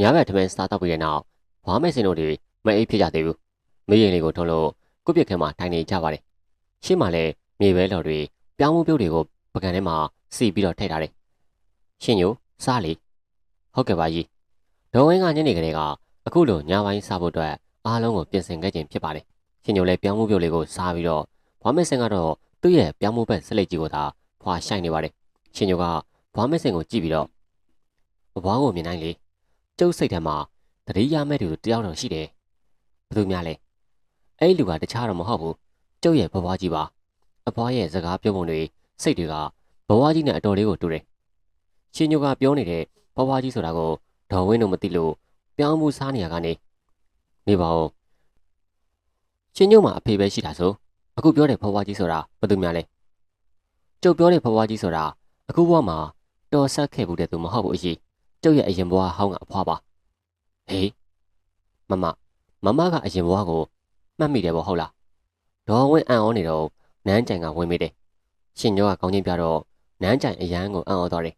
ညဘက်ထမင်းစားတော့ပြီးတဲ့နောက်ဘွားမဲစင်တို့တွေမအိပ်ဖြစ်ကြသေးဘူးမင်းရင်လေးကိုထုံလို့ကုပြက်ခဲမှာထိုင်နေကြပါတယ်ရှေ့မှာလည်းမြေပဲလော်တွေပြောင်းမှုပြုတ်တွေကိုပကံထဲမှာစီပြီးတော့ထည့်ထားတယ်ရှင်ညိုစားလေဟုတ်ကဲ့ပါကြီးဒေါ်ဝင်းကညနေကလေးကအခုလိုညပိုင်းစားဖို့အတွက်အားလုံးကိုပြင်ဆင်ခဲ့ခြင်းဖြစ်ပါတယ်ရှင်ညိုလည်းပြောင်းမှုပြုတ်လေးကိုစားပြီးတော့ဘွားမဲစင်ကတော့သူ့ရဲ့ပြောင်းမှုဘက်ဆက်လက်ကြီးကိုသာဖွာဆိုင်နေပါတယ်ရှင်ညိုကဘွားမဲစင်ကိုကြည့်ပြီးတော့ဘွားကိုမြင်နိုင်လေ ကျုပ်စိတ်ထဲမှာတတိယမဲ့သူတယောက်တော့ရှိတယ်ဘယ်သူများလဲအဲ့လူကတခြားတော့မဟုတ်ဘူးကျုပ်ရဲ့ဘွားကြီးပါအဖွားရဲ့စကားပြောပုံတွေစိတ်တွေကဘွားကြီးနဲ့အတော်လေးကိုတူတယ်ရှင်ညိုကပြောနေတဲ့ဘွားကြီးဆိုတာကိုဒေါ်ဝင်းတို့မသိလို့ပြောင်းမှုစားနေရကနေနေပါဦးရှင်ညိုမှာအဖေပဲရှိတာဆိုအခုပြောတဲ့ဘွားကြီးဆိုတာဘယ်သူများလဲကျုပ်ပြောတဲ့ဘွားကြီးဆိုတာအခုဘဝမှာတော်ဆက်ခဲ့ဘူးတဲ့သူမဟုတ်ဘူးအကြီး ကျုပ်ရဲ့အရင်ဘဝဟောင်းကအဖွားပါဟေးမမမမကအရင်ဘဝကိုမှတ်မိတယ်ဗောဟုတ်လားဒေါ်ဝင်းအံ့ဩနေတော့နန်းကြိုင်ကဝင်မိတယ်ရှင်ညောကကောင်းချင်းပြတော့နန်းကြိုင်အရန်ကိုအံ့ဩသွားတယ်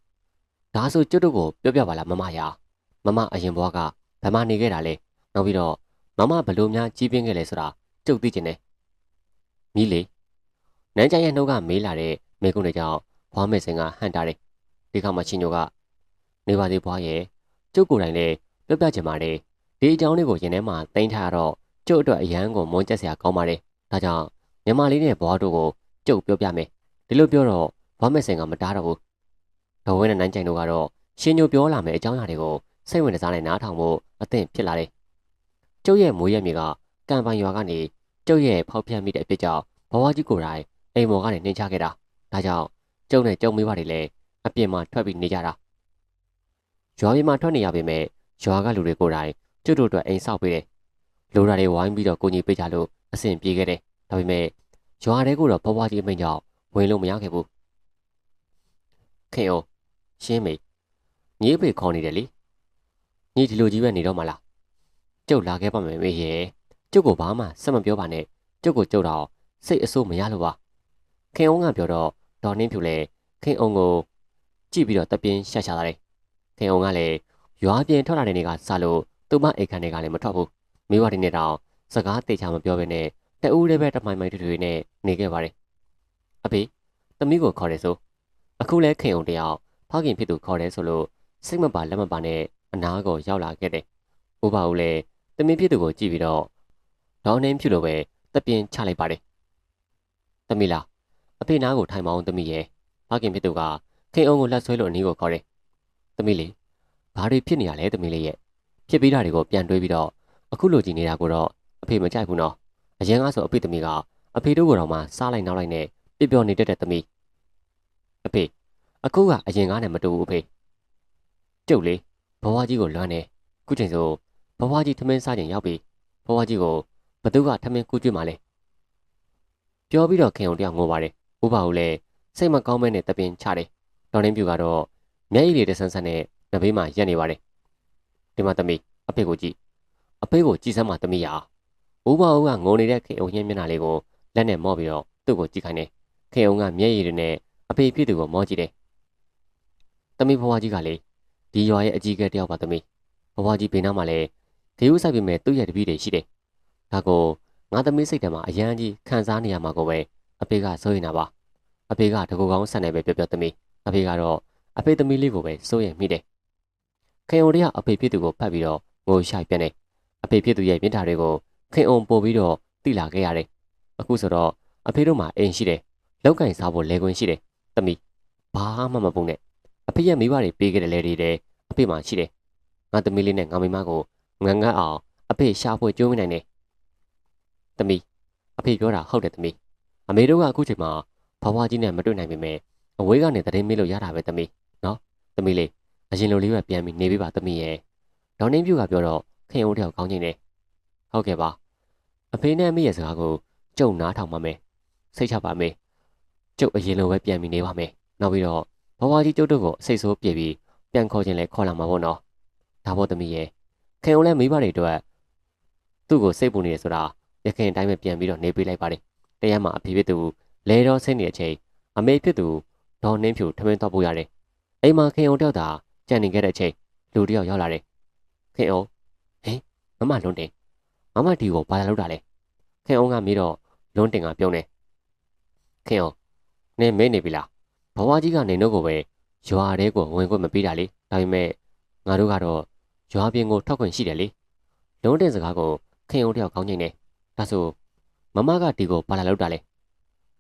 ဒါဆိုကျွတ်တို့ကိုပြောပြပါလားမမရာမမအရင်ဘဝကဗမာနေခဲ့တာလေနောက်ပြီးတော့မမဘလို့များကြီးပြင်းခဲ့လဲဆိုတာကျုပ်သိချင်တယ်မြည်လေနန်းကြိုင်ရဲ့နှုတ်ကမေးလာတဲ့မိကုန်းတွေကြောင့်ဘွားမဲစင်ကဟန့်တာတယ်ဒီခါမှရှင်ညိုက နေပါသေးဘွားရဲ့ကျုပ်ကိုယ်တိုင်လည်းပြောပြချင်ပါတယ်ဒီအကြောင်းလေးကိုရင်ထဲမှာတင်ထားတော့ကျုပ်အတွက်အရန်ကိုမွန်းကျက်စရာကောင်းပါတယ်ဒါကြောင့်ညီမလေးနဲ့ဘွားတို့ကိုကျုပ်ပြောပြမယ်ဒီလိုပြောတော့ဘွားမဲစင်ကမတားတော့ဘူးဒေါ်ဝင်းနဲ့နန်းကြိုင်တို့ကတော့ရှင်ညိုပြောလာမယ့်အကြောင်းအရာတွေကိုစိတ်ဝင်စားနဲ့နားထောင်ဖို့အသင့်ဖြစ်လာတယ်ကျုပ်ရဲ့မွေးရမြေကကံပိုင်ရွာကနေကျုပ်ရဲ့ဖောက်ဖျက်မိတဲ့အဖြစ်ကြောင့်ဘဝကြီးကိုယ်တိုင်အိမ်မော်ကနေနှင်ချခဲ့တာဒါကြောင့်ကျုပ်နဲ့ကျုံမိဘတွေလည်းအပြင်မှာထွက်ပြီးနေကြတာ ရွာပြင်မှာထွက်နေရပေမဲ့ရွာကလူတွေကိုယ်တိုင်ကျွတ်တို့အတွက်အိမ်ဆောက်ပေးတယ်လိုရာတွေဝိုင်းပြီးတော့ကိုကြီးပေးကြလို့အဆင်ပြေခဲ့တယ်ဒါပေမဲ့ရွာတွေကိုတော့ဘဝကြီးအမိန်ကြောင့်ဝင်လို့မရခဲ့ဘူးခင်အိုရှင်းမေညီအဖေခေါ်နေတယ်လေညီဒီလိုကြီးပဲနေတော့မလားကျုပ်လာခဲ့ပါမယ်မေရဲ့ကျုပ်ကိုဘာမှဆက်မပြောပါနဲ့ကျုပ်ကိုကျုပ်တော့စိတ်အဆိုးမရလို့ပါခင်အောင်ကပြောတော့ဒေါ်နှင်းဖြူလည်းခင်အောင်ကိုကြည့်ပြီးတော့တပြင်းရှာရှာလာတယ် ခင်အောင်ကလည်းရွာပြင်ထွက်လာတဲ့နေ့ကစလို့သူမအိတ်ခမ်းတွေကလည်းမထွက်ဘူးမိဘတွေနဲ့တောင်စကားတေချာမပြောဘဲနဲ့တအူးလေးပဲတမိုင်မိုင်တွေနဲ့နေခဲ့ပါတယ်အဖေသမီးကိုခေါ်တယ်ဆိုအခုလဲခင်အောင်တယောက်ဖခင်ဖြစ်သူခေါ်တယ်ဆိုလို့စိတ်မပါလက်မပါနဲ့အနာကိုရောက်လာခဲ့တယ်ဥပဦးလည်းသမီးဖြစ်သူကိုကြည့်ပြီးတော့ဒေါင်းနှင်းဖြူလိုပဲတပြင်းချလိုက်ပါတယ်သမီးလားအဖေနားကိုထိုင်မအောင်သမီးရဲ့ဖခင်ဖြစ်သူကခင်အောင်ကိုလက်ဆွဲလို့အနီးကိုခေါ်တယ် သမီးလေးဘာတွေဖြစ်နေရလဲသမီးလေးရဲ့ဖြစ်ပြီးတာတွေကိုပြန်တွေးပြီးတော့အခုလိုကြည့်နေတာကိုတော့အဖေမကြိုက်ဘူးနော်အရင်ကဆိုအဖေသမီးကအဖေတို့ကိုတော့မှစားလိုက်နောက်လိုက်နဲ့ပြပြောနေတတ်တဲ့သမီးအဖေအခုကအရင်ကနဲ့မတူဘူးအဖေကျုပ်လေဘဝကြီးကိုလွမ်းနေခုချိန်ဆိုဘဝကြီးထမင်းစားချိန်ရောက်ပြီဘဝကြီးကိုဘသူကထမင်းကူးကျွေးမှလဲပြောပြီးတော့ခင်အောင်တယောက်ငိုပါတယ်ဥပအောင်လည်းစိတ်မကောင်းမဲနဲ့တပင်ချတယ်တော်ရင်းပြူကတော့ မျက်ရည်တွေတဆန်းဆန်းနဲ့နဘေးမှာရက်နေပါတယ်ဒီမှာသမီးအဖေကိုကြည့်အဖေကိုကြည့်စမ်းပါသမီးရာဥပအောင်ကငိုနေတဲ့ခင်အောင်ညင်းမျက်နှာလေးကိုလက်နဲ့မော့ပြီးတော့သူ့ကိုကြည့်ခိုင်းတယ်ခင်အောင်ကမျက်ရည်တွေနဲ့အဖေဖြစ်သူကိုမော့ကြည့်တယ်သမီးဘဝကြီးကလေဒီရွာရဲ့အကြီးအကဲတယောက်ပါသမီးဘဝကြီးဘေးနားမှာလည်းဒေဝဆိုင်ပေမဲ့သူ့ရဲ့တပည့်တွေရှိတယ်ဒါကိုငါသမီးစိတ်ထဲမှာအရန်ကြီးခံစားနေရမှာကိုပဲအဖေကစိုးရိမ်တာပါအဖေကတကူကောင်းဆန်နေပဲပြောပြောသမီးအဖေကတော့ အဖေသမီးလေးကိုပဲစိုးရိမ်မိတယ်ခင်အောင်တရအဖေဖြစ်သူကိုဖတ်ပြီးတော့ငိုရှိုက်ပြန်တယ်အဖေဖြစ်သူရဲ့မြင့်တာတွေကိုခင်အောင်ပို့ပြီးတော့တိလာခဲ့ရတယ်အခုဆိုတော့အဖေတို့မှာအိမ်ရှိတယ်လောက်ကင်စားဖို့လဲခွင့်ရှိတယ်သမီးဘာမှမပုံနဲ့အဖေရဲ့မိဘတွေပေးခဲ့တဲ့လဲတွေတဲ့အဖေမှာရှိတယ်ငါသမီးလေးနဲ့ငါမိမကိုငငတ်အောင်အဖေရှာဖွေကြိုးမနိုင်နဲ့သမီးအဖေပြောတာဟုတ်တယ်သမီးအမေတို့ကအခုချိန်မှာဘဝကြီးနဲ့မတွေ့နိုင်ပေမဲ့အဝေးကနေတရင်မေးလို့ရတာပဲသမီး နော်သမီးလေးအရင်လိုလေးပဲပြန်ပြီးနေပေးပါသမီးရဲ့ဒေါ်နှင်းပြူကပြောတော့ခင်ဦးတယောက်ကောင်းချင်းနေဟုတ်ကဲ့ပါအဖေနဲ့အမေရဲ့စကားကိုကြုံနားထောင်ပါမယ်စိတ်ချပါမယ်ကျုပ်အရင်လိုပဲပြန်ပြီးနေပါမယ်နောက်ပြီးတော့ဘဝကြီးကျုပ်တို့ကိုအစိတ်ဆိုးပြေပြီးပြန်ခေါ်ခြင်းလဲခေါ်လာမှာပေါ့နော်ဒါပေါ့သမီးရဲ့ခင်ဦးလည်းမိဘတွေအတွက်သူ့ကိုစိတ်ပူနေတယ်ဆိုတာရခင်အတိုင်းပဲပြန်ပြီးတော့နေပေးလိုက်ပါတယ်တရားမှာအဖေဖြစ်သူလဲတော့ဆင်းနေတဲ့အချိန်အမေဖြစ်သူဒေါ်နှင်းဖြူထမင်းတော့ပို့ရတယ် အိမ်မှာခင်အောင်တယောက်သာကြံနေခဲ့တဲ့အချိန်လူတယောက်ရောက်လာတယ်ခခင်အောင်ဟင်မမလွန်းတင်မမဒီကိုဘာလာလောက်တာလဲခင်အောင်ကမေးတော့လွန်းတင်ကပြုံးတယ်ခင်အောင်နင်မင်းနေပြီလားဘဝကြီးကနေတော့ကိုပဲရွာတဲကိုဝင်ခွင့်မပေးတာလေဒါပေမဲ့ငါတို့ကတော့ရွာပြင်ကိုထောက်ခွင့်ရှိတယ်လေလွန်းတင်စကားကိုခင်အောင်တယောက်ကောင်းချင်းနေဒါဆိုမမကဒီကိုဘာလာလောက်တာလဲ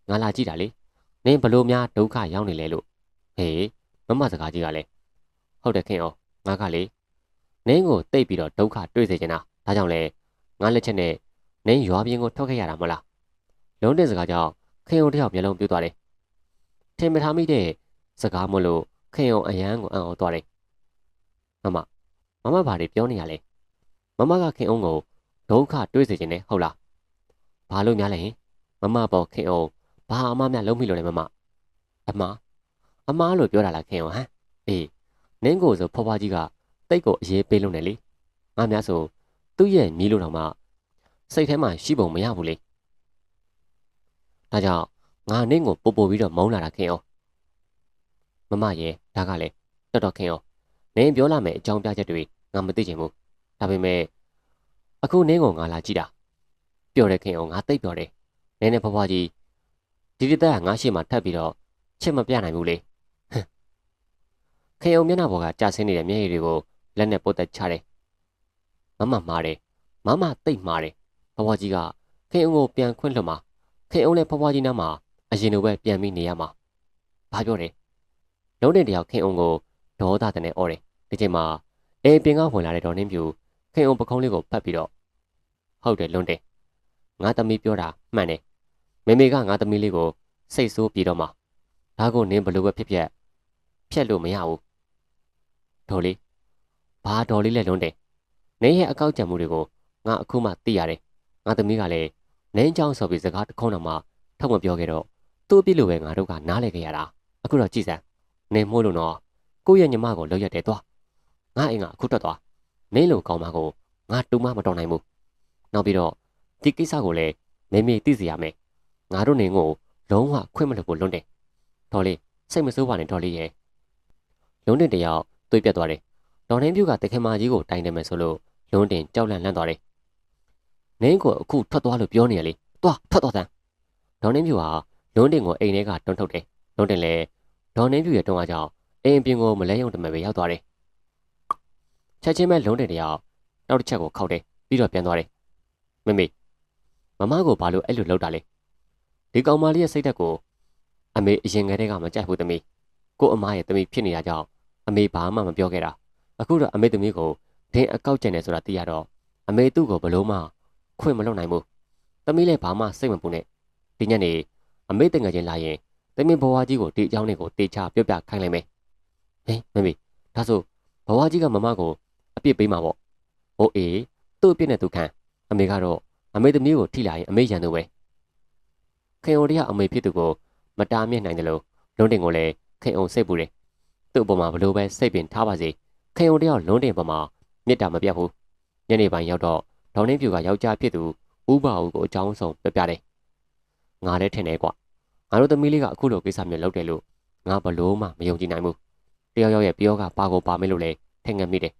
ငါလာကြည့်တာလေနင်ဘလို့များဒုက္ခရောက်နေလဲလို့ဟေး မမစကားကြီးကလည်းဟုတ်တယ်ခင်အောင်ငါကလေနင်းကိုတိတ်ပြီးတော့ဒုက္ခတွေ့စေချင်တာဒါကြောင့်လေငါလက်ချက်နဲ့နင်းရွာပြင်းကိုထွက်ခဲ့ရတာမလားလုံးတဲ့စကားကြောင့်ခင်အောင်တယောက်မျက်လုံးပြတ်သွားတယ်ထင်မထားမိတဲ့စကားမလို့ခင်အောင်အယမ်းကိုအံ့ဩသွားတယ်မမမမဘာတွေပြောနေရလဲမမကခင်အောင်ကိုဒုက္ခတွေ့စေချင်တယ်ဟုတ်လားဘာလို့များလဲမမပေါ်ခင်အောင်ဘာအမများလုံးမိလို့လဲမမအမ အမားလို့ပြောတာလားခင်အောင်ဟမ်အေးနင်းကိုဆိုဖွားဖွားကြီးကတိတ်ကိုအရေးပေးလို့နေလေငါများဆိုသူ့ရဲ့မြည်လို့တော့မှစိတ်ထဲမှာရှိပုံမရဘူးလေဒါကြောင့်ငါနင်းကိုပို့ပို့ပြီးတော့မုန်းလာတာခင်အောင်မမရဲ့ဒါကလည်းတော်တော်ခင်အောင်နင်းပြောလာမယ်အကြောင်းပြချက်တွေငါမသိချင်ဘူးဒါပေမဲ့အခုနင်းကိုငါလာကြည့်တာပျော်တယ်ခင်အောင်ငါတိတ်ပျော်တယ်နင်းနဲ့ဖွားဖွားကြီးဒီဒီတက်ငါရှိမှထပ်ပြီးတော့ချစ်မပြနိုင်ဘူးလေ ခေယုံမျက်နှာပေါ်ကကြာဆင်းနေတဲ့မျက်ရည်တွေကိုလက်နဲ့ပုတ်တက်ချတယ်မမမားတယ်မမတိတ်မားတယ်ဘဝကြီးကခေယုံကိုပြန်ခွင့်လွှတ်မှာခေယုံလည်းဘဝကြီးနားမှာအရင်လိုပဲပြန်ပြီးနေရမှာဘာပြောတယ်လုံးတဲ့တယောက်ခေယုံကိုဒေါသတနဲ့អော်တယ်ဒီချိန်မှာအေးပင်ကဝင်လာတဲ့ဒေါ်နှင်းပြူခေယုံပကုံးလေးကိုဖတ်ပြီးတော့ဟုတ်တယ်လွန်းတယ်ငါသမီးပြောတာမှန်တယ်မေမေကငါသမီးလေးကိုစိတ်ဆိုးပြီးတော့မှဒါကိုနင်းဘလို့ပဲဖြစ်ဖြစ်ဖြတ်လို့မရဘူး ဒေါ်လေးဘာဒေါ်လေးလဲလုံးတယ်နင်းရဲ့အကောက်ကြံမှုတွေကိုငါအခုမှသိရတယ်ငါသမီးကလည်းနင်းချောင်းဆိုပြီးစကားတခုံးတော့မှထုတ်မပြောခဲ့တော့သူ့အပြစ်လိုပဲငါတို့ကနားလဲခဲ့ရတာအခုတော့ကြည်စမ်းနင်းမို့လို့တော့ကိုယ့်ရဲ့ညီမကိုလောက်ရက်တယ်သွားငါအိမ်ကအခုတက်သွားနင်းလိုကောင်းမကိုငါတူမမတော်နိုင်ဘူးနောက်ပြီးတော့ဒီကိစ္စကိုလည်းမေမေသိစေရမယ်ငါတို့နေကိုလုံးဝခွင့်မလို့ကိုလွန်းတယ်ဒေါ်လေးစိတ်မဆိုးပါနဲ့ဒေါ်လေးရဲ့လုံးတင်တယောက် သွေးပြတ်သွားတယ်ဒေါ်နှင်းပြူကတခင်မကြီးကိုတိုင်တယ်မယ်ဆိုလို့လုံးတင်ကြောက်လန့်လန့်သွားတယ်နင်းကိုအခုထွက်သွားလို့ပြောနေရလေသွားထွက်သွားစမ်းဒေါ်နှင်းပြူဟာလုံးတင်ကိုအိမ်ထဲကတွန်းထုတ်တယ်လုံးတင်လည်းဒေါ်နှင်းပြူရဲ့တွန်းအားကြောင့်အိမ်ပြင်ကိုမလဲယုံတမဲ့ပဲရောက်သွားတယ်ချက်ချင်းပဲလုံးတင်တယောက်နောက်တစ်ချက်ကိုခောက်တယ်ပြီးတော့ပြန်သွားတယ်မမေမမကိုဘာလို့အဲ့လိုလုပ်တာလဲဒီကောင်မလေးရဲ့စိတ်ဓာတ်ကိုအမေအရင်ကတည်းကမကြိုက်ဘူးသမီးကိုအမရဲ့သမီးဖြစ်နေတာကြောင့် အမေဘာမှမပြောခဲ့တာအခုတော့အမေသမီးကိုဒင်းအကောက်ကျန်တယ်ဆိုတာသိရတော့အမေသူ့ကိုဘလို့မှခွင့်မလုပ်နိုင်ဘူးသမီးလည်းဘာမှစိတ်မပူနဲ့ဒီညနေအမေတငယ်ချင်းလာရင်သမီးဘဝကြီးကိုဒီအကြောင်းတွေကိုတေချာပြောပြခိုင်းလိုက်မယ်ဟင်မမေဒါဆိုဘဝကြီးကမမကိုအပြစ်ပေးမှာပေါ့ဟိုအေးသူ့အပြစ်နဲ့သူခံအမေကတော့အမေသမီးကိုထိလာရင်အမေရန်သူပဲခင်အိုတရအမေဖြစ်သူကိုမတားမြစ်နိုင်တယ်လို့လုံးတင်ကိုလည်းခင်အောင်စိတ်ပူတယ် သူ့အပေါ်မှာဘလို့ပဲစိတ်ပင်ထားပါစေခင်အောင်တယောက်လုံးတင်ပေါ်မှာမြစ်တာမပြတ်ဘူးညနေပိုင်းရောက်တော့ဒေါင်းနှင်းပြူကယောက်ျားဖြစ်သူဥပအောင်ကိုအကြောင်းဆုံးပြပြတယ်ငါလည်းထင်တယ်ကွာငါတို့သမီးလေးကအခုလိုကိစ္စမျိုးလုပ်တယ်လို့ငါဘလို့မှမယုံကြည်နိုင်ဘူးတယောက်ယောက်ရဲ့ပြောကပါကိုပါမယ်လို့လည်းထင်ငယ်မိတယ်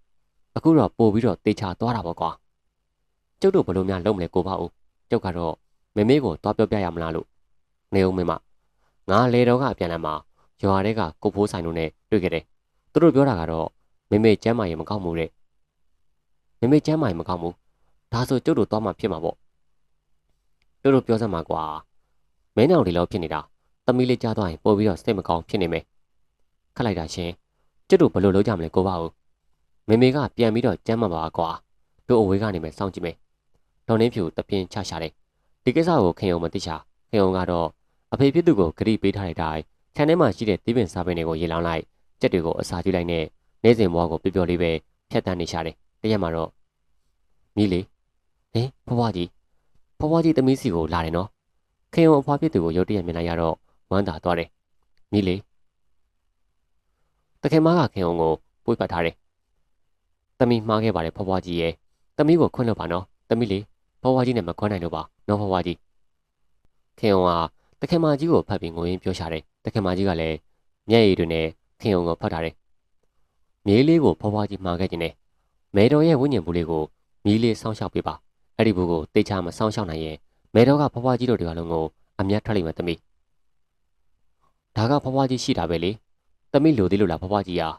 အခုတော့ပို့ပြီးတော့တေချာသွားတာပေါ့ကွာကျုပ်တို့ဘလို့များလုပ်မလဲကိုပါဦးကျုပ်ကတော့မေမေကိုသွားပြောပြရမလားလို့နေအောင်မင်းမငါလေတော်ကပြန်လာမှာ ရွာထဲကကိုဖိုးဆိုင်တို့နဲ့တွေ့ခဲ့တယ်။သူတို့ပြောတာကတော့မေမေကျမ်းမာရင်မကောင်းဘူးတဲ့။မေမေကျမ်းမာရင်မကောင်းဘူး။ဒါဆိုကျုပ်တို့သွားမှဖြစ်မှာပေါ့။တို့တို့ပြောစမ်းပါကွာ။မင်းအောင်ဒီလောက်ဖြစ်နေတာ။သမီးလေးကြားသွားရင်ပို့ပြီးတော့စိတ်မကောင်းဖြစ်နေမယ်။ခက်လိုက်တာရှင်။ကျုပ်တို့ဘယ်လိုလုပ်ကြမလဲကိုပါဦး။မေမေကပြန်ပြီးတော့ကျမ်းမာပါကွာ။တို့အဝေးကနေမယ်စောင့်ကြည့်မယ်။ဒေါ်နှင်းဖြူတပြင်းချရှာတယ်။ဒီကိစ္စကိုခင်အောင်မသိချာခင်အောင်ကတော့အဖေဖြစ်သူကိုဂရိပေးထားတဲ့အတိုင်း ခြံထဲမှာရှိတဲ့တီးပင်စားပင်တွေကိုရေလောင်းလိုက်ကြက်တွေကိုအစာကျွေးလိုက်နဲ့နေစဉ်ဘွားကိုပျော်ပျော်လေးပဲဖြတ်တန်းနေရှာတယ်တရက်မှာတော့မိလေဟင်ဖွားဖွားကြီးဖွားဖွားကြီးသမီးစီကိုလာတယ်နော်ခင်ုံအဖွားဖြစ်သူကိုရုတ်တရက်မြင်လိုက်ရတော့ဝမ်းသာသွားတယ်မိလေတခင်မကခင်ုံကိုပွေ့ပတ်ထားတယ်သမီးမှားခဲ့ပါတယ်ဖွားဖွားကြီးရဲ့သမီးကိုခွင့်လို့ပါနော်သမီးလေဖွားဖွားကြီးနဲ့မခွန်းနိုင်လို့ပါနော်ဖွားဖွားကြီးခင်ုံကတခင်မကြီးကိုဖတ်ပြီးငိုရင်းပြောရှာတယ်တခင်မကြီးကလည်းမျက်ရည်တွေနဲ့ခင်ုံကိုဖတ်ထားတယ်မြေးလေးကိုဖွားဖွားကြီးမှားခဲ့ခြင်းနဲ့မဲတော်ရဲ့ဝိညာဉ်ဘူးလေးကိုမီးလေးဆောင်းလျှောက်ပေးပါအဲ့ဒီဘူးကိုတေချာမဆောင်းလျှောက်နိုင်ရင်မဲတော်ကဖွားဖွားကြီးတို့တွေကလုံးကိုအမျက်ထွက်လိမ့်မယ်သမီးဒါကဖွားဖွားကြီးရှိတာပဲလေသမီးလိုသေးလို့လားဖွားဖွားကြီးဟာ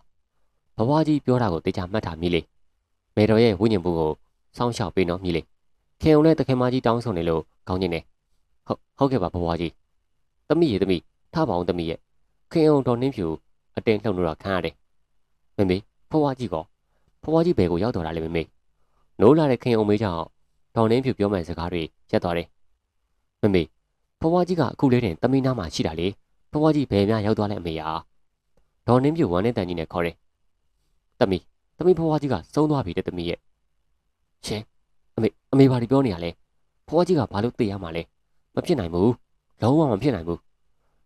ဖွားဖွားကြီးပြောတာကိုတေချာမှတ်တာမီးလေးမဲတော်ရဲ့ဝိညာဉ်ဘူးကိုဆောင်းလျှောက်ပေးနော်မီးလေးခင်ုံနဲ့တခင်မကြီးတောင်းဆိုနေလို့ကောင်းနေတယ်ဟုတ်ဟုတ်ကဲ့ပါဖွားဖွားကြီးသမီးရေသမီး ထားပါအောင်သမီးရဲ့ခင်ုံတော်နှင်းဖြူအတင်းလှုပ်လို့တော့ခံရတယ်မမေဖွားဖွားကြီးကောဖွားဖွားကြီးဘယ်ကိုရောက်တော်လာလဲမမေနိုးလာတဲ့ခင်ုံမေးကြောင့်ဒေါ်နှင်းဖြူပြောမှန်စကားတွေရက်သွားတယ်မမေဖွားဖွားကြီးကအခုလေးတင်သမီးနားမှာရှိတာလေဖွားဖွားကြီးဘယ်များရောက်သွားလဲအမေယာဒေါ်နှင်းဖြူဝမ်းနဲ့တန်ကြီးနဲ့ခေါ်တယ်သမီးသမီးဖွားဖွားကြီးကဆုံးသွားပြီတဲ့သမီးရဲ့ရှင်အမေအမေဘာတွေပြောနေရလဲဖွားဖွားကြီးကဘာလို့သိရမှာလဲမဖြစ်နိုင်ဘူးလုံးဝမဖြစ်နိုင်ဘူး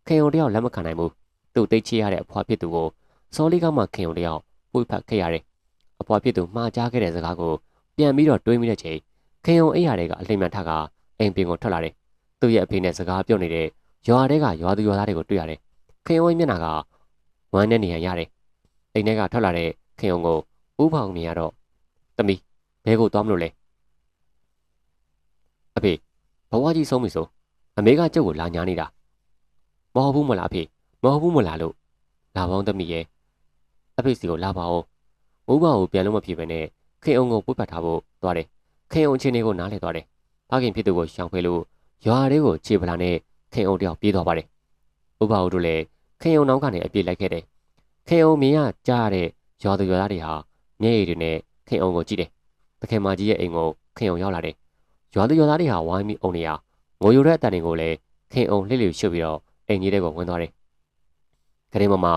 ခင်ုံတယောက်လက်မခံနိုင်ဘူးသူ့တိတ်ချရတဲ့အဖွားဖြစ်သူကိုစောလေးကမှခင်ုံတယောက်ပွေဖတ်ခဲ့ရတယ်အဖွားဖြစ်သူမှားကြားခဲ့တဲ့စကားကိုပြန်ပြီးတော့တွေးမိတဲ့ချိန်ခင်ယုံအိယာတွေကအလိမ္မာထကအိမ်ပြင်ကိုထွက်လာတယ်။သူ့ရဲ့အဖေနဲ့စကားပြောနေတဲ့ရွာတွေကရွာသူရွာသားတွေကိုတွေ့ရတယ်။ခင်ယုံရဲ့မျက်နှာကဝမ်းနဲ့နေရရတယ်။အိမ်ထဲကထွက်လာတဲ့ခင်ယုံကိုဥပောင်မြင်ရတော့တမီဘဲကိုသွားမလို့လဲ။အဖေဘဝကြီးဆုံးပြီဆိုအမေကကျုပ်ကိုလာညာနေတာ မဟုတ်ဘူးမလားအဖေမဟုတ်ဘူးမလားလို့လာပေါင်းတမီရဲ့အဖေစီကိုလာပါအောင်မူးပါကိုပြန်လို့မဖြစ်ပဲနဲ့ခင်အောင်ကိုပုတ်ပတ်ထားဖို့သွားတယ်ခင်အောင်ချင်းတွေကိုနားလဲသွားတယ်ဖခင်ဖြစ်သူကိုရှောင်ဖယ်လို့ရွာလေးကိုခြေပလာနဲ့ခင်အောင်တယောက်ပြေးသွားပါတယ်ဥပ္ပါဦးတို့လည်းခင်အောင်နောက်ကနေအပြေးလိုက်ခဲ့တယ်ခင်အောင်မြင်ရကြားရတဲ့ရွာသူရွာသားတွေဟာမျက်ရည်တွေနဲ့ခင်အောင်ကိုကြည့်တယ်တခင်မကြီးရဲ့အိမ်ကိုခင်အောင်ရောက်လာတယ်ရွာသူရွာသားတွေဟာဝိုင်းပြီးအုံနေရငိုယိုတဲ့အတန်တွေကိုလည်းခင်အောင်လှစ်လှစ်ရှုပ်ပြီးတော့ အိမ်ကြီးတွေကိုဝင်သွားတယ်ခရင်မမ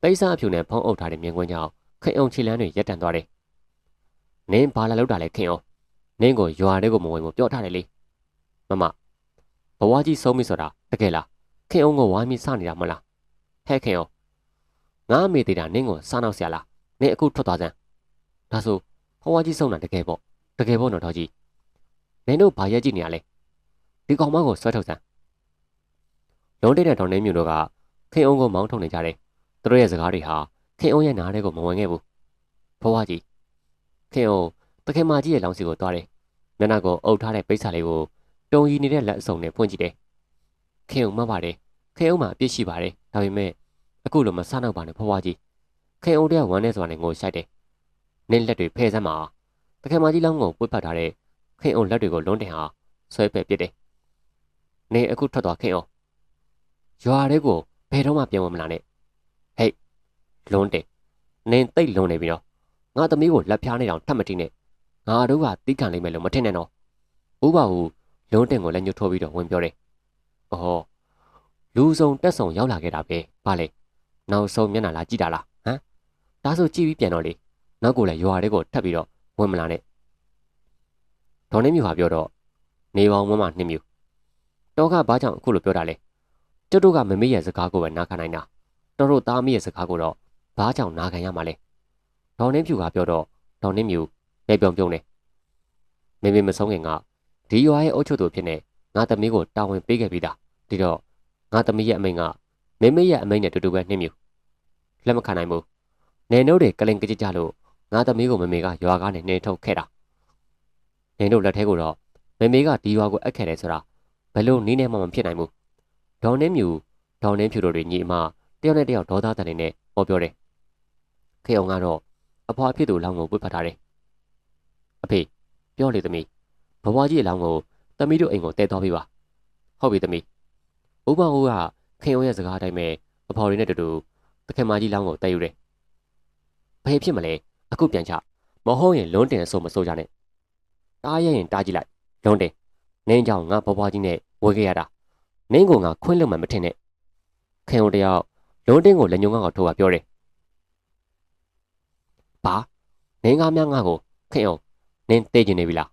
ပိတ်စားအဖြူနဲ့ဖုံးအုပ်ထားတဲ့မြင်ကွင်းကြောင့်ခင်အောင်ခြေလမ်းတွေရက်တန်သွားတယ်နင်းဘာလာလောက်တာလဲခင်အောင်နင်းကိုရွာတွေကိုမဝင်ဘူးပြောထားတယ်လေမမဘဝကြီးဆုံးပြီဆိုတာတကယ်လားခင်အောင်ကိုဝိုင်းပြီးစနေတာမလားဟဲ့ခင်အောင်ငါအမေသေးတာနင်းကိုစားနောက်ဆရာလားနင်းအခုထွက်သွားစမ်းဒါဆိုဘဝကြီးဆုံးတာတကယ်ပေါ့တကယ်ပေါ့နော်တော်ကြီးနင်းတို့ဘာရက်ကြည့်နေရလဲဒီကောင်မကိုဆွဲထုတ်စမ်း လုံးတဲ့တဲ့ဒေါ်နေမျိုးတို့ကခင်အောင်ကိုမောင်းထုတ်နေကြတယ်သူတို့ရဲ့စကားတွေဟာခင်အောင်ရဲ့နားထဲကိုမဝင်ခဲ့ဘူးဘဝကြီးခင်အောင်တခင်မကြီးရဲ့လောင်စီကိုတွားတယ်။မျက်နှာကိုအုပ်ထားတဲ့ပိတ်စာလေးကိုတုံရီနေတဲ့လက်အစုံနဲ့ဖွင့်ကြည့်တယ်။ခင်အောင်မှတ်ပါတယ်။ခင်အောင်မှာအပြစ်ရှိပါတယ်။ဒါပေမဲ့အခုလိုမဆနောက်ပါနဲ့ဖွားဖွားကြီး။ခင်အောင်တယောက်ဝမ်းနေစွာနဲ့ငိုရှိုက်တယ်။နင်းလက်တွေဖဲစမ်းမှာတခင်မကြီးလောင်းကိုပွေ့ဖတ်ထားတဲ့ခင်အောင်လက်တွေကိုလွန်းတင်ဟာဆွဲပယ်ပစ်တယ်။နင်းအခုထွက်သွားခင်အောင် ရွာတွေကိုဘယ်တော့မှပြန်ဝင်မလာနဲ့။ဟေးလွန်းတယ်။နင်းတိတ်လွန်နေပြီတော့ငါသမီးကိုလက်ဖြားနေတောင်ထပ်မတိနဲ့ငါတို့ကတီးခံလိမ့်မယ်လို့မထင်နဲ့နော်ဥပဟုလုံးတင်ကိုလည်းညှို့ထိုးပြီးတော့ဝင်ပြောတယ်အော်လူစုံတက်ဆောင်ရောက်လာခဲ့တာပဲဘာလဲနောက်ဆုံးမျက်နှာလာကြည့်တာလားဟမ်ဒါဆိုကြည့်ပြီးပြန်တော့လေနောက်ကိုလည်းရွာတွေကိုထပ်ပြီးတော့ဝင်မလာနဲ့ဒေါ်နေမျိုးဟာပြောတော့နေပေါင်းမမနှင်းမျိုးတော့ကဘာကြောင့်အခုလိုပြောတာလဲ ကျတို့ကမမေ့ရဲ့စကားကိုပဲနားခံနိုင်တာတော်တို့သားမရဲ့စကားကိုတော့ဘာကြောင့်နားခံရမှာလဲဒေါ်နှင်းဖြူကပြောတော့ဒေါ်နှင်းမြူလဲပြုံပြုံနဲ့မေမေမဆုံးခင်ကဒီရွာရဲ့အုပ်ချုပ်သူဖြစ်နေငါသမီးကိုတာဝန်ပေးခဲ့ပြီးသားဒီတော့ငါသမီးရဲ့အမိန်ကမေမေရဲ့အမိန်နဲ့တူတူပဲနှင်းမြူလက်မခံနိုင်ဘူးနေနှုတ်တွေကလင်ကြကြကြလို့ငါသမီးကိုမေမေကရွာကားနဲ့နှင်းထုတ်ခဲ့တာနေနှုတ်လက်ထဲကိုတော့မေမေကဒီရွာကိုအပ်ခဲ့တယ်ဆိုတာဘယ်လို့နီးနေမှမဖြစ်နိုင်ဘူး ဒေါ်နှင်းမြူဒေါ်နှင်းဖြူတို့တွေညီအမတယောက်နဲ့တယောက်ဒေါသတန်နေနဲ့ဟောပြောတယ်ခေအောင်ကတော့အဖွားဖြစ်သူလောင်းကိုပွေဖတ်ထားတယ်။အဖေပြောလေသမီးဘဝကြီးအလောင်းကိုသမီးတို့အိမ်ကိုတဲသွားပေးပါ။ဟုတ်ပြီသမီး။ဥပအိုးကခင်အောင်ရဲ့စကားအတိုင်းပဲအဖော်ရင်းနဲ့တူတူတခင်မကြီးလောင်းကိုတဲယူတယ်။ဘယ်ဖြစ်မလဲအခုပြန်ချမဟုတ်ရင်လွန်းတင်အဆိုမဆိုးကြနဲ့။တားရရင်တားကြည့်လိုက်လွန်းတင်နင်းကြောင့်ငါဘဝကြီးနဲ့ဝေခဲ့ရတာ မင်းကငါခွင့်လွတ်မှမထင်နဲ့ခင်ဟိုတယောက်လုံးတင်းကိုလက်ညှိုးငါ့ကိုထိုးပါပြောတယ်ဘာနင်းကားများငါ့ကိုခင်အောင်နင်းတေးကျင်နေပြီလား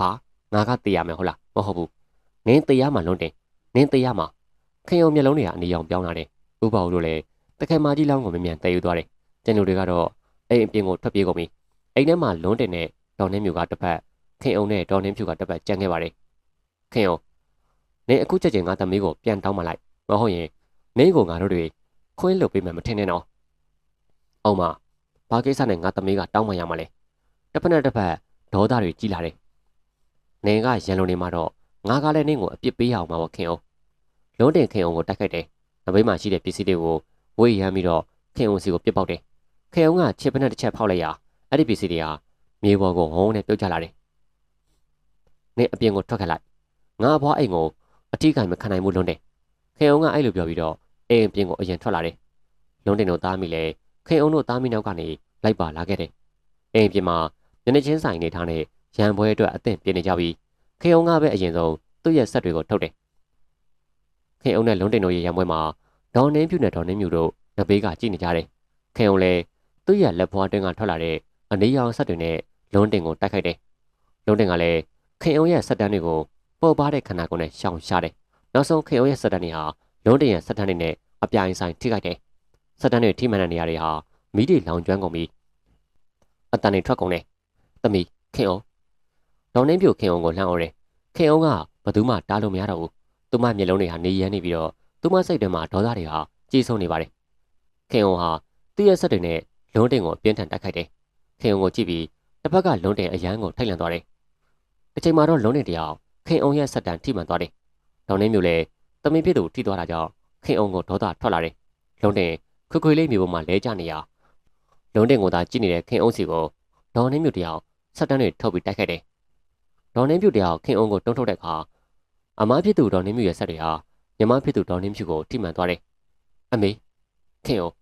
ဘာငါကတေးရမယ်ဟုတ်လားမဟုတ်ဘူးနင်းတေးရမှာလုံးတင်းနင်းတေးရမှာခင်အောင်မျက်လုံးတွေကအနေအောင်ပြောင်းလာတယ်ဥပ္ပါဦးတို့လည်းတခဲမကြီးလောင်းကိုမမြန်တဲယူသွားတယ်ကျန်လူတွေကတော့အိမ်အပြင်ကိုထွက်ပြေးကုန်ပြီအိမ်ထဲမှာလုံးတင်တဲ့ဒေါင်းနှင်းမျိုးကတစ်ဖက်ခင်အောင်နဲ့ဒေါင်းနှင်းဖြူကတစ်ဖက်ကြံခဲ့ပါတယ်ခင်အောင် နင်းအခုချက်ချင်းငါသမီးကိုပြန်တောင်းမှလိုက်မဟုတ်ရင်နင်းကိုငါတို့တွေခွင်းလွတ်ပေးမှမထင်နဲ့နော်အောင်မဘာကိစ္စနဲ့ငါသမီးကတောင်းပန်ရမှာလဲတတစ်ဖက်နဲ့တစ်ဖက်ဒေါသတွေကြီးလာတယ်နင်ကရန်လုံနေမှာတော့ငါကလည်းနင့်ကိုအပြစ်ပေးရအောင်မှာပေါ့ခင်အောင်လုံးတင်ခင်အောင်ကိုတိုက်ခိုက်တယ်နဘေးမှာရှိတဲ့ပစ္စည်းတွေကိုဝေးရမ်းပြီးတော့ခင်အောင်စီကိုပြစ်ပေါက်တယ်ခင်အောင်ကချစ်ပနဲ့တစ်ချက်ဖောက်လိုက်ရအဲ့ဒီပစ္စည်းတွေကမြေပေါ်ကိုဝုန်းနဲ့ပြုတ်ကျလာတယ်နင်အပြင်ကိုထွက်ခဲ့လိုက်ငါအဖွားအိမ်ကို အထီးကင်မခံနိုင်ဘူးလုံးတယ်ခင်အောင်ကအဲ့လိုပြောပြီးတော့အိမ်အပြင်ကိုအရင်ထွက်လာတယ်လုံးတင်တို့သားမိလဲခင်အောင်တို့သားမိနောက်ကနေလိုက်ပါလာခဲ့တယ်အိမ်ပြင်မှာညနေချင်းဆိုင်နေထားတဲ့ရန်ပွဲအတွက်အသင့်ပြင်နေကြပြီးခင်အောင်ကပဲအရင်ဆုံးသူ့ရဲ့ဆက်တွေကိုထုတ်တယ်ခင်အောင်နဲ့လုံးတင်တို့ရဲ့ရန်ပွဲမှာဒေါ်နှင်းဖြူနဲ့ဒေါ်နှင်းမြူတို့နဘေးကကြည့်နေကြတယ်ခင်အောင်လည်းသူ့ရဲ့လက်ဖွားတွင်းကထွက်လာတဲ့အနေရောင်ဆက်တွေနဲ့လုံးတင်ကိုတိုက်ခိုက်တယ်လုံးတင်ကလည်းခင်အောင်ရဲ့ဆက်တန်းတွေကို ပေါ်ပါတဲ့ခန္ဓာကိုယ်နဲ့ရှောင်ရှားတယ်နောက်ဆုံးခင်အောင်ရဲ့ဆက်တန်းတွေဟာလုံးတင်ရဲ့ဆက်တန်းတွေနဲ့အပြိုင်ဆိုင်ထိခိုက်တယ်ဆက်တန်းတွေထိမှန်တဲ့နေရာတွေဟာမိတွေလောင်ကျွမ်းကုန်ပြီးအတန်တွေထွက်ကုန်တယ်သမီးခင်အောင်ဒေါ်နှင်းပြိုခင်အောင်ကိုလှမ်းအော်တယ်ခင်အောင်ကဘသူမှတားလို့မရတော့ဘူးသူမမျက်လုံးတွေဟာနေရမ်းနေပြီးတော့သူမစိတ်ထဲမှာဒေါသတွေဟာကြီးဆုံးနေပါတယ်ခင်အောင်ဟာသူ့ရဲ့ဆက်တွေနဲ့လုံးတင်ကိုအပြင်းထန်တိုက်ခိုက်တယ်ခင်အောင်ကိုကြည့်ပြီးတစ်ဖက်ကလုံးတင်အရန်ကိုထိုက်လန့်သွားတယ်တစ်ချိန်မှာတော့လုံးတင်တရား ခင်အောင်ရဲ့ဆက်တန်ထိမှန်သွားတယ်ဒေါ်နှင်းမျိုးလည်းတမင်ပြစ်သူထိသွားတာကြောင့်ခင်အောင်ကိုဒေါသထွက်လာတယ်လုံးတင်ခွခွေလေးမျိုးပေါ်မှာလဲကျနေရလုံးတင်ကိုသာကြည့်နေတဲ့ခင်အောင်စီကိုဒေါ်နှင်းမျိုးတရားဆက်တန်းတွေထုတ်ပြီးတိုက်ခိုက်တယ်ဒေါ်နှင်းမျိုးတရားခင်အောင်ကိုတုံးထုတ်တဲ့အခါအမားဖြစ်သူဒေါ်နှင်းမျိုးရဲ့ဆက်တွေဟာညီမဖြစ်သူဒေါ်နှင်းဖြူကိုထိမှန်သွားတယ်အမေခင်အောင်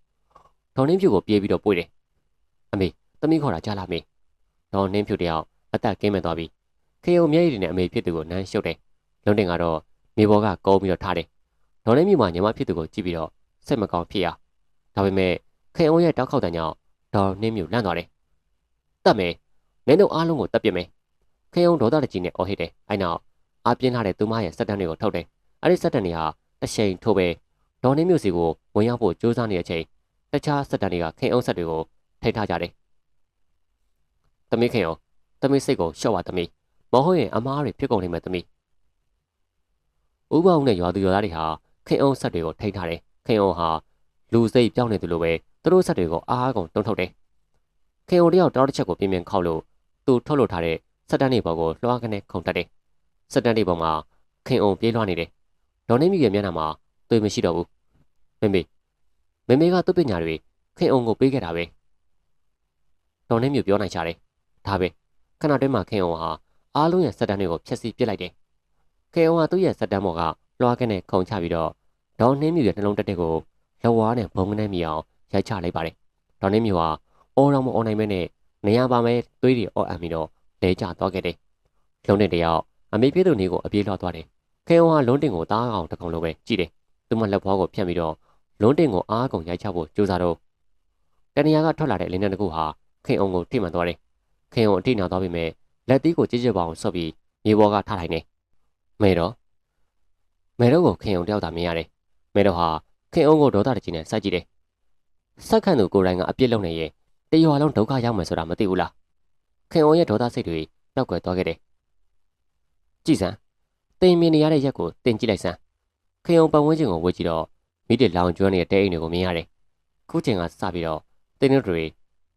ဒေါ်နှင်းဖြူကိုပြေးပြီးတော့ပွေတယ်အမေသမီးခေါ်တာကြားလားမေဒေါ်နှင်းဖြူတယောက်အသက်ကင်းမဲ့သွားပြီ ခင်အောင်မျက်ရည်တွေနဲ့အမေဖြစ်သူကိုနမ်းရှုပ်တယ်လုံးတင်ကတော့မြေပေါ်ကကုန်းပြီးတော့ထားတယ်ဒေါ်နှင်းဖြူမှာညီမဖြစ်သူကိုကြည့်ပြီးတော့စိတ်မကောင်းဖြစ်ရဒါပေမဲ့ခင်အောင်ရဲ့တောက်ခေါက်တန်ကြောင့်ဒေါ်နှင်းဖြူလန့်သွားတယ်တတ်မယ်နင်းတို့အားလုံးကိုတပ်ပစ်မယ်ခင်အောင်ဒေါသတကြီးနဲ့အော်ဟစ်တယ်အဲ့နောက်အပြင်းလာတဲ့သူမရဲ့စက်တန်းတွေကိုထုတ်တယ်အဲ့ဒီစက်တန်တွေဟာတစ်ချိန်ထိုးပဲဒေါ်နှင်းမျိုးစီကိုဝင်ရောက်ဖို့ကြိုးစားနေတဲ့အချိန်တခြားစက်တန်တွေကခင်အောင်ဆက်တွေကိုထိထားကြတယ်။သမီးခင်အောင်သမီးစိတ်ကိုရှော့ပါသမီး မဟုတ်ရင်အမားတွေဖြစ်ကုန်နေမယ်သမီး။ဥပအောင်နဲ့ရွာသူရွာသားတွေဟာခင်အောင်ဆက်တွေကိုထိထားတယ်။ခင်အောင်ဟာလူစိတ်ပြောင်းနေတယ်လို့ပဲသူတို့ဆက်တွေကိုအားကုန်တုံးထုတ်တယ်။ခင်အောင်တယောက်တောက်တစ်ချက်ကိုပြင်းပြင်းခောက်လို့သူထုတ်လို့ထားတဲ့စက်တန်တွေပေါ်ကိုလွှားကနေခုန်တက်တယ်။စက်တန်တွေပေါ်မှာခင်အောင်ပြေးလွှားနေတယ်။ဒေါ်နေမြရဲ့မျက်နှာမှာသွေးမရှိတော့ဘူး။မေမေမေမေကသူ့ပညာတွေခင်အောင်ကိုပေးခဲ့တာပဲ။ဒေါ်နေမြပြောနိုင်ချတယ်။ဒါပဲခဏတည်းမှာခင်အောင်ဟာ အားလုံးရဲ့စက်တန်းတွေကိုဖျက်ဆီးပစ်လိုက်တယ်။ခင်အောင်ကသူ့ရဲ့စက်တန်းပေါ်ကလွှားကနေခုန်ချပြီးတော့ဒေါ်နှင်းမြရဲ့နှလုံးတက်တဲ့ကိုလက်ဝါးနဲ့ဘုံကနေမြအောင်ရိုက်ချလိုက်ပါတယ်။ဒေါ်နှင်းမြဟာအော်တော်မအော်နိုင်မဲနဲ့နေရပါမဲသွေးတွေအော်အံပြီးတော့လဲကျသွားခဲ့တယ်။လုံးတဲ့တယောက်အမေပြေးသူနေကိုအပြေးလွှတ်သွားတယ်ခဲဝါလုံးတင်ကိုတားအောင်တကောင်လိုပဲကြည့်တယ်။သူမလက်ဖွားကိုဖြတ်ပြီးတော့လုံးတင်ကိုအားကုန်ရိုက်ချဖို့ကြိုးစားတော့တနေရာကထွက်လာတဲ့လင်းတဲ့တကူဟာခင်အောင်ကိုထိမှန်သွားတယ်။ခင်အောင်အထိနာသွားပြီမဲ့ လက်သီးကိုကြည်ကြပါအောင်ဆော့ပြီးမြေပေါ်ကထားထိုင်နေ။မဲတော့မဲတော့ကိုခင်အောင်တယောက်သာမြင်ရတယ်။မဲတော့ဟာခင်အောင်ကိုဒေါသတကြီးနဲ့စိုက်ကြည့်တယ်။စက်ခန့်သူကိုယ်တိုင်ကအပြစ်လုပ်နေရဲ့တရွာလုံးဒုက္ခရောက်မယ်ဆိုတာမသိဘူးလား။ခင်အောင်ရဲ့ဒေါသစိတ်တွေပျောက်ကွယ်သွားခဲ့တယ်။ကြည်စမ်းတင်မြင်နေရတဲ့ရက်ကိုတင်ကြည့်လိုက်စမ်းခရုံပတ်ဝန်းကျင်ကိုဝေ့ကြည့်တော့မိတဲ့လောင်ကျွမ်းနေတဲ့တဲအိမ်တွေကိုမြင်ရတယ်ခုချိန်ကစပြီးတော့တင်းတို့တွေ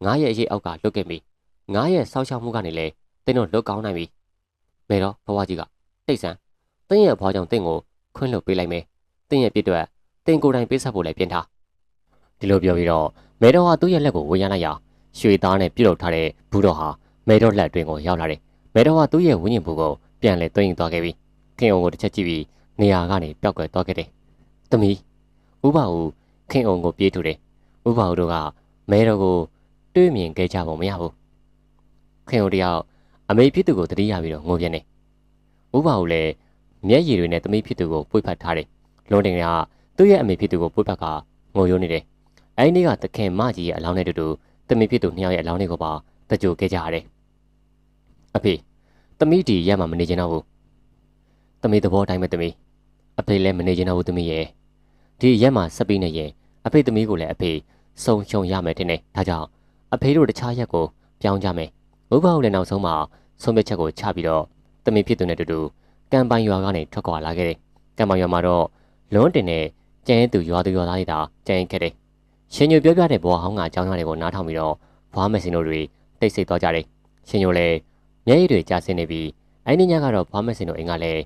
ငားရဲ့အရေးအောက်ကလွတ်ခဲ့ပြီငားရဲ့ဆောက်ရှောက်မှုကနေလဲ တင်းတို့လွတ်ကောင်းနိုင်ပြီမဲတော့ဘဝကြီးကတိတ်ဆန်းတင်းရဲ့အဖွားကြောင့်တင်းကိုခွင့်လွတ်ပေးလိုက်မယ်တင်းရဲ့ပြစ်တော့တင်းကိုယ်တိုင်ပေးဆက်ဖို့လည်းပြင်ထားဒီလိုပြောပြီးတော့မဲတော်ဟာသူ့ရဲ့လက်ကိုဝေရလိုက်ရရွှေသားနဲ့ပြုတ်လုပ်ထားတဲ့ဘူးတော်ဟာမဲတော်လက်အတွင်းကိုရောက်လာတယ်မဲတော်ဟာသူ့ရဲ့ဝိညာဉ်ဘူးကိုပြန်လဲသွင်းယူသွားခဲ့ပြီခင်အောင်ကိုတစ်ချက်ကြည့်ပြီးနေရာကနေပျောက်ကွယ်သွားခဲ့တယ်။သမီးဥပဦးခင်အောင်ကိုပြေးထူတယ်။ဥပဦးတို့ကမဲတော်ကိုတွေးမြင်ခဲ့ကြပုံမရဘူး။ခင်အောင်တယောက် အမေဖြစ်သူကိုတတိယပြီးတော့ငိုပြနေ။ဥပဦးလည်းမျက်ရည်တွေနဲ့သမီးဖြစ်သူကိုပွေ့ဖတ်ထားတယ်။လွန်တင်ကသူ့ရဲ့အမေဖြစ်သူကိုပွေ့ဖတ်ကငိုရိုးနေတယ်။အဲဒီနေ့ကသခင်မကြီးရဲ့အလောင်းနဲ့တူတူသမီးဖြစ်သူနှစ်ယောက်ရဲ့အလောင်းတွေကိုပါတကြိုခဲ့ကြရတယ်။အဖေသမီးဒီရက်မှမနေချင်တော့ဘူး။သမီးသဘောတိုင်းပဲသမီး။အဖေလည်းမနေချင်တော့ဘူးသမီးရဲ့။ဒီရက်မှဆက်ပြီးနေရင်အဖေသမီးကိုလည်းအဖေစုံရှုံရမယ်တဲ့နဲ့။ဒါကြောင့်အဖေတို့တခြားရက်ကိုပြောင်းကြမယ်။ ဘုဘဟုတ်လည်းနောက်ဆုံးမှာဆုံးဖြတ်ချက်ကိုချပြီးတော့သမီးဖြစ်သူနဲ့တူတူကံပိုင်ရွာကနေထွက်ခွာလာခဲ့တယ်။ကံပိုင်ရွာမှာတော့လွန်းတင်နဲ့ကျန်းသူရွာသူရွာသားတွေသာကျန်းခဲ့တယ်။ရှင်ညိုပြောပြတဲ့ဘဝဟောင်းကအကြောင်းအရာတွေကိုနားထောင်ပြီးတော့ဘွားမက်စင်တို့တွေတိတ်ဆိတ်သွားကြတယ်။ရှင်ညိုလည်းမျက်ရည်တွေကျဆင်းနေပြီးအဲ့ဒီညကတော့ဘွားမက်စင်တို့အိမ်ကလည်း